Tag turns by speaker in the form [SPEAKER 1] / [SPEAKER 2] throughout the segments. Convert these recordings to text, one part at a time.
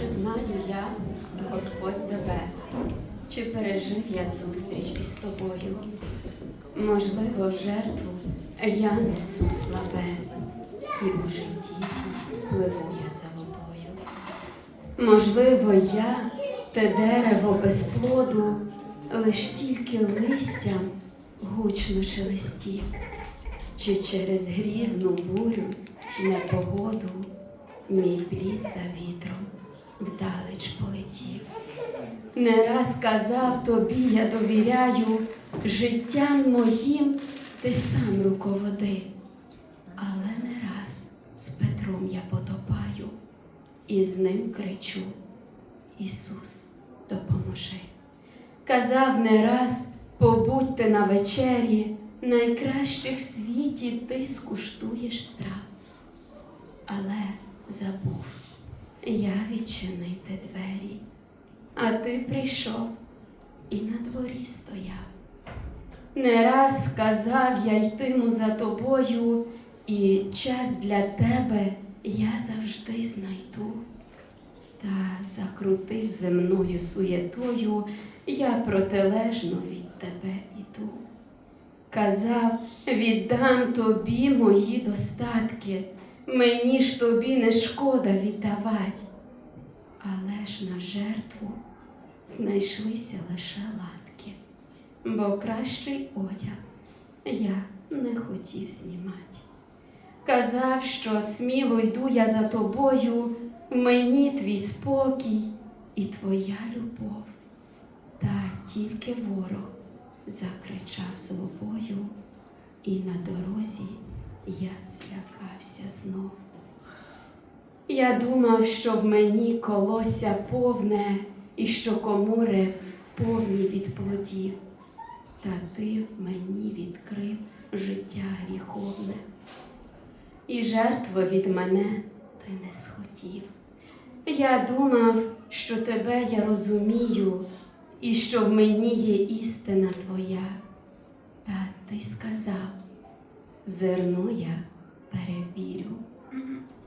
[SPEAKER 1] Чи знаю я, Господь тебе, чи пережив я зустріч із тобою? Можливо, жертву я несу слабе, і у житті пливу я за водою. Можливо, я те дерево без плоду, лиш тільки листям гучно шелестів, чи через грізну бурю непогоду мій плід за вітром вдалеч полетів. Не раз казав тобі, я довіряю, життям моїм ти сам руководи, але не раз з Петром я потопаю і з ним кричу: Ісус, допоможи. Казав не раз, побудьте на вечері, найкраще в світі ти скуштуєш страв. Але забув я відчинити двері, а ти прийшов і на дворі стояв. Не раз сказав я йтиму за тобою, і час для тебе я завжди знайду. Та закрутив земною суєтою, я протилежно від тебе іду. Казав, віддам тобі мої достатки, мені ж тобі не шкода віддавать. Але ж на жертву знайшлися лише латки, бо кращий одяг я не хотів знімати. Казав, що сміло йду я за тобою, мені твій спокій і твоя любов. Та тільки ворог закричав злобою, і на дорозі я злякався знов. Я думав, що в мені колося повне, і що комори повні від плодів, та ти в мені відкрив життя гріховне, і жертви від мене ти не схотів. Я думав, що тебе я розумію, і що в мені є істина твоя. Та ти сказав, зерно я перевірю,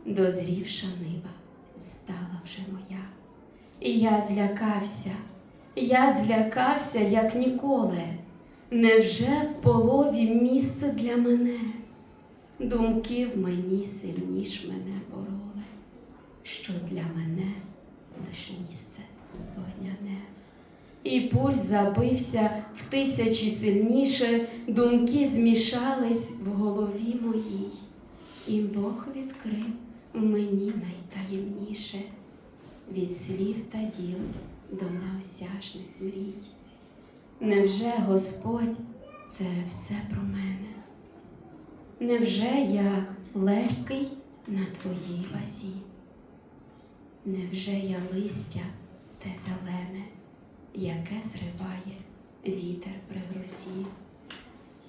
[SPEAKER 1] дозрівша нива стала вже моя. І я злякався, я злякався, як ніколи. Невже в полові місце для мене? Думки в мені сильніш мене бороли, що для мене лиш місце. І пульс забився в тисячі сильніше, думки змішались в голові моїй, і Бог відкрив мені найтаємніше від слів та діл до неосяжних мрій. Невже Господь це все про мене? Невже я легкий на твоїй вазі? Невже я листя те зелене, яке зриває вітер при грозі?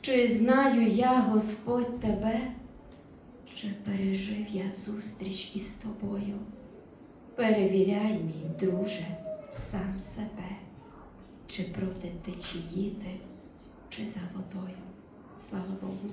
[SPEAKER 1] Чи знаю я, Господь, тебе, чи пережив я зустріч із тобою? Перевіряй, мій друже, сам себе, чи проти течії ти, чи за водою. Слава Богу.